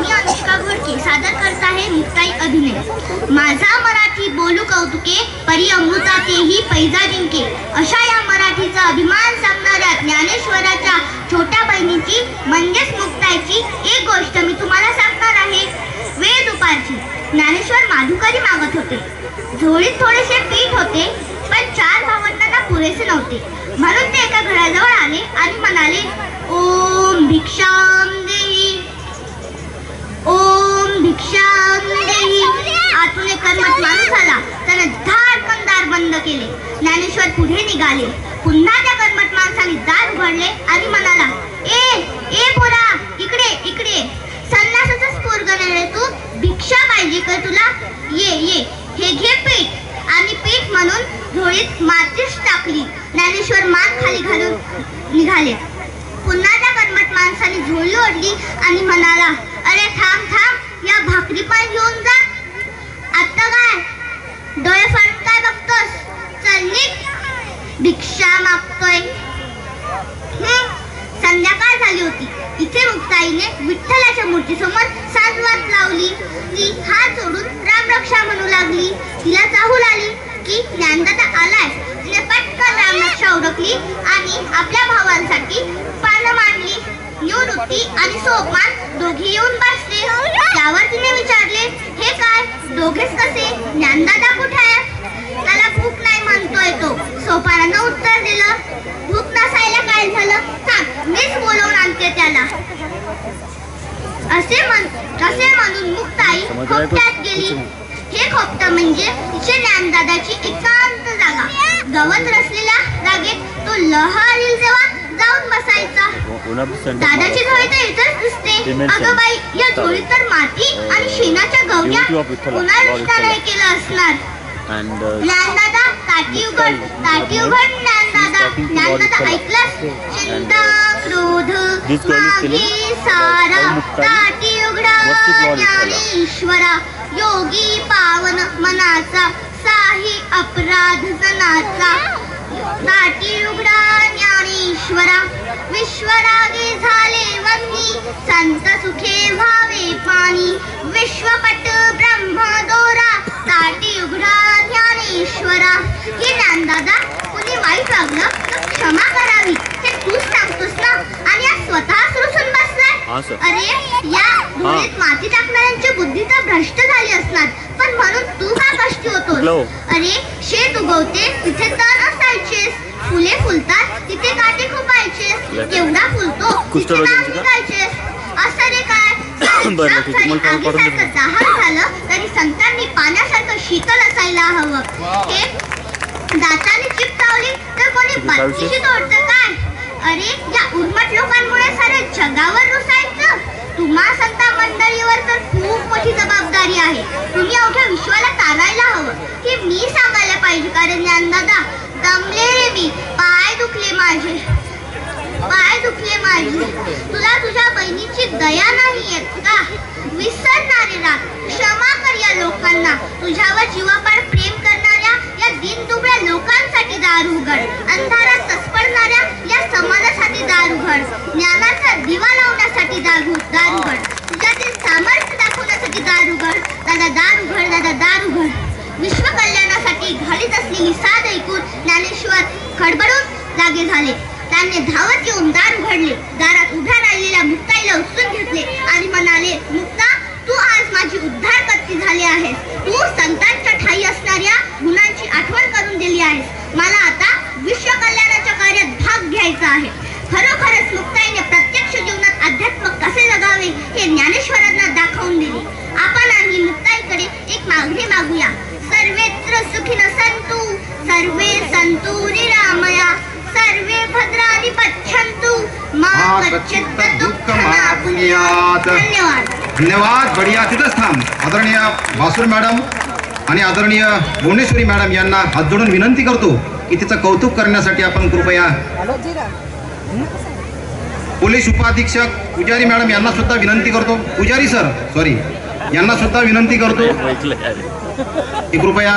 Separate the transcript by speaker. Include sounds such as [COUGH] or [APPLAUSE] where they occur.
Speaker 1: मी अनुष्का घोडके सादर करत आहे मुक्ताई अभिनय. माझा मराठी बोलू कौतुके परी अमृतातेही पैजा जिंके. अशा या मराठीचा अभिमान सांगणाऱ्या ज्ञानेश्वराच्या छोट्या बहिणीची म्हणजेच मुक्ताईची एक गोष्ट मी तुम्हाला सांगणार आहे. वेळ दुपारची ज्ञानेश्वर माधुकरी मागत होते. झोळीत थोडेसे पीठ होते पण चार भावंडांना पुरेसे नव्हते. म्हणून ते एका घराजवळ आले आणि म्हणाले ओम भिक्षाम दे बंद केले. ज्ञानेश्वर पुढे निघाले. पुन्हा त्या कर्मट माणसाने दार उघडले आणि म्हणाला ए ए पोरा इकडे इकडे. संन्यासाचाच स्फोर्ग रे तू. भिक्षा पाहिजे का तुला? ये ये. हे घे पीठ. आणि पीठ म्हणून झोळीत मातीच टाकली. ज्ञानेश्वर मान खाली घालून निघाले. पुन्हा त्या कर्मट माणसाने झोळी ओढली आणि म्हणाला अरे थांब थांब या भाकरी पण घेऊन जा आता काय डोळे फाट काय बघतोस चल निघ भिक्षा मागतोय हं, संध्याकाळ झाली होती इथे मुक्ताईने विठ्ठलाच्या मूर्तीसमोर सात साजवात लावली. ती हात जोडून रामरक्षा म्हणू लागली. तिला चाहूल आली की ज्ञानदाता आलाय तिने पटकन रामरक्षा ओळखली आणि आपल्या भावांसाठी पानं मांडली. निवृत्ती आणि सोपान दोघे येऊन बसले. त्यावर तिने विचारले हे काय? दोघेच कसे? ज्ञानदादा कुठे आहे त्याला भूक नाही म्हणतोय तो. सोपानानं उत्तर दिलं भूक नसायला काय झालं? सांग मीच असे म्हण असे म्हणून मुक्ताई खोपट्यात गेली. हे खोपट म्हणजे तिचे ज्ञानदादाची एकांत जागा. गवत रचलेल्या जागेत तो लहरील जेव्हा जाऊन बसायचा. दादाची झोळी तर इथंच दिसते. अगं बाई या झोळीत तर माती आणि शेणाच्या गवऱ्या पुन्हा नाही. केलं असणार. ज्ञानदादा ताटी उघड ताटी उघड ज्ञानदादा ज्ञानदादा ऐकलंस? ताटी उघडा
Speaker 2: worship Lord Vitthala.
Speaker 1: ज्ञानेश्वरा योगी पावन मनाचा साही अपराध जनाचा. ताटी उघडा ज्ञानेश्वरा विश्वरागे झाले वन्नी संत सुखे व्हावे पाणी विश्वपट ब्रह्मदोरा ताटी उघडा ज्ञानेश्वरा हे ज्ञानदादा कुणी वाईट वागलं तर क्षमा करावी हे तूच सांगतोस ना आणि आज स्वतः रुसून बसलाय
Speaker 2: हा सर
Speaker 1: अरे धुळीत माती टाकणाऱ्यांची बुद्धी तर भ्रष्ट झाली असणार. पण म्हणून तू का कष्टी
Speaker 2: हो?
Speaker 1: होतोस अरे शेत उगवते तिथे तण असायचेस. फुले फुलतात तिथे काटे खुपायचेस. केवढा फुलतो तिथे? निघायचेस. असं रे काय. [COUGHS] दहन झालं तरी संतांनी पाण्यासारखं शीतल असायला हवं. हे दाताने चिप चावली तर कोणी
Speaker 2: विषय?
Speaker 1: तोडतं काय अरे या उर्मट लोकांमुळे सारे जगावर रुसायचं तुम्हा संता मंडळीवर तर खूप मोठी जबाबदारी आहे तुम्ही अवघ्या विश्वाला तारायला हवं की मी सांगायला पाहिजे कारण ज्ञानदादा दमले रे मी पाय दुखले माझे पाय दुखले माझे तुला तुझ्या बहिणीची दया नाही येत का? विसरणारे राग क्षमा कर या लोकांना. तुझ्यावर जीवापाड प्रेम करणाऱ्या या दीनदुबळ्या लोकांसाठी दार उघड. अंधारात तसपडणाऱ्या या समाजासाठी दार उघड. ज्ञानाचा दिवा लावण्यासाठी दार दारू दार उघड. तुझ्यातील सामर्थ्य दाखवण्यासाठी दार उघड. दादा दार उघड दादा दार उघड. विश्व कल्याणासाठी घालीत असलेली साथ ऐकून ज्ञानेश्वर खडबडून जागे झाले. त्यांनी धावत येऊन दार उघडले. दारात उभ्या राहिलेल्या मुक्ताईला उचलून घेतले आणि म्हणाले मुक्ता तू आज माझी उद्धार करती झाली आहेस. तू संतांच्या ठाई असणाऱ्या गुणांची आठवण करून दिली आहेस. मला आता विश्व कल्याणाच्या कार्यात भाग घ्यायचा आहे. खरोखरच मुक्ताईने प्रत्यक्ष जीवनात अध्यात्म कसे जगावे हे ज्ञानेश्वरांना दाखवून दिले. आपण आणि मुक्ताईकडे एक मागणी मागूया. सर्वेत्र सुखिन संतु सर्वे संतु धन्यवाद.
Speaker 3: बढिया तिथंच थांब आदरणीय भासूर मॅडम आणि आदरणीय भुवनेश्वरी मॅडम यांना हात जोडून विनंती करतो की तिचं कौतुक करण्यासाठी आपण कृपया पोलीस उपाधीक्षक पुजारी मॅडम यांना सुद्धा विनंती करतो. पुजारी सर सॉरी यांना सुद्धा विनंती करतो. की कृपया